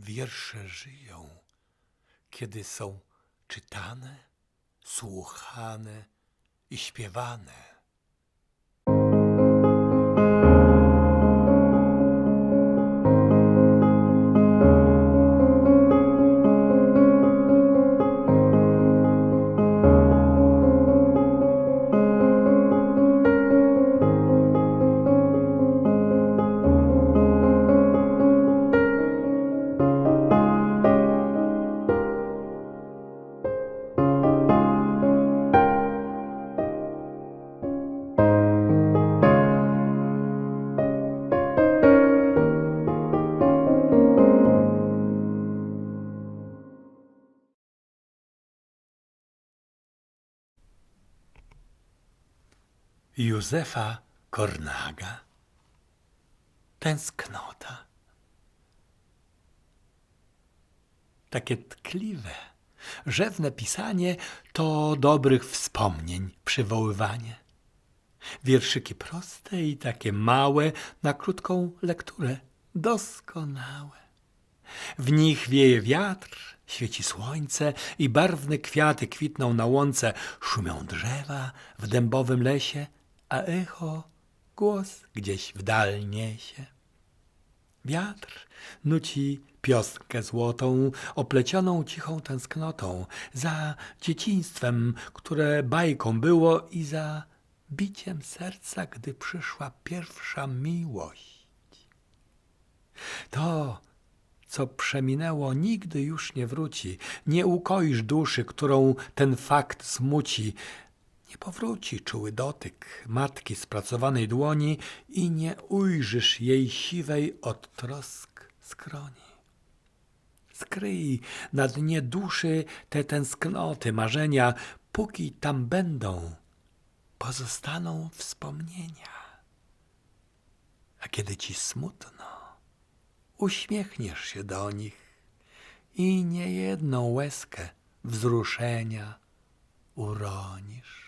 Wiersze żyją, kiedy są czytane, słuchane i śpiewane. Józefa Kornaga. Tęsknota. Takie tkliwe, rzewne pisanie to dobrych wspomnień przywoływanie. Wierszyki proste i takie małe, na krótką lekturę, doskonałe. W nich wieje wiatr, świeci słońce i barwne kwiaty kwitną na łące, szumią drzewa w dębowym lesie, a echo głos gdzieś w dal niesie. Wiatr nuci piosnkę złotą, oplecioną cichą tęsknotą, za dzieciństwem, które bajką było i za biciem serca, gdy przyszła pierwsza miłość. To, co przeminęło, nigdy już nie wróci. Nie ukoisz duszy, którą ten fakt smuci. Nie powróci czuły dotyk matki spracowanej dłoni i nie ujrzysz jej siwej od trosk skroni. Skryj na dnie duszy te tęsknoty, marzenia, póki tam będą, pozostaną wspomnienia. A kiedy ci smutno, uśmiechniesz się do nich i niejedną łezkę wzruszenia uronisz.